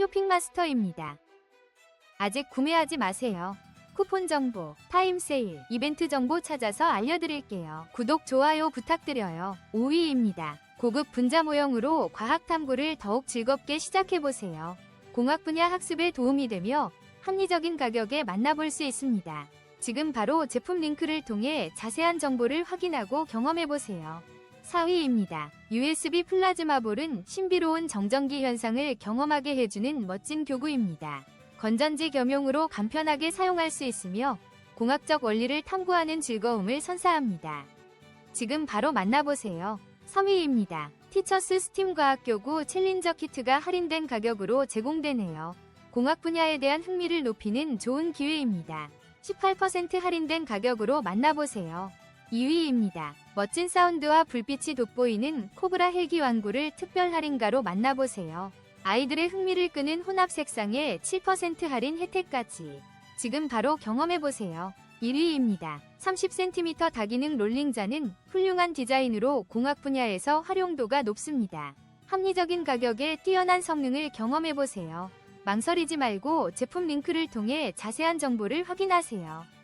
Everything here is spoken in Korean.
쇼핑마스터입니다. 아직 구매하지 마세요. 쿠폰 정보, 타임 세일, 이벤트 정보 찾아서 알려드릴게요. 구독, 좋아요 부탁드려요. 5위입니다. 고급 분자 모형으로 과학 탐구를 더욱 즐겁게 시작해보세요. 공학 분야 학습에 도움이 되며 합리적인 가격에 만나볼 수 있습니다. 지금 바로 제품 링크를 통해 자세한 정보를 확인하고 경험해보세요. 4위입니다. USB 플라즈마 볼은 신비로운 정전기 현상을 경험하게 해주는 멋진 교구입니다. 건전지 겸용으로 간편하게 사용할 수 있으며 공학적 원리를 탐구하는 즐거움을 선사합니다. 지금 바로 만나보세요. 3위입니다. 티처스 스팀 과학교구 챌린저 키트가 할인된 가격으로 제공되네요. 공학 분야에 대한 흥미를 높이는 좋은 기회입니다. 18% 할인된 가격으로 만나보세요. 2위입니다. 멋진 사운드와 불빛이 돋보이는 코브라 헬기 완구를 특별 할인가로 만나보세요. 아이들의 흥미를 끄는 혼합 색상에 7% 할인 혜택까지. 지금 바로 경험해보세요. 1위입니다. 30cm 다기능 롤링자는 훌륭한 디자인으로 공학 분야에서 활용도가 높습니다. 합리적인 가격에 뛰어난 성능을 경험해보세요. 망설이지 말고 제품 링크를 통해 자세한 정보를 확인하세요.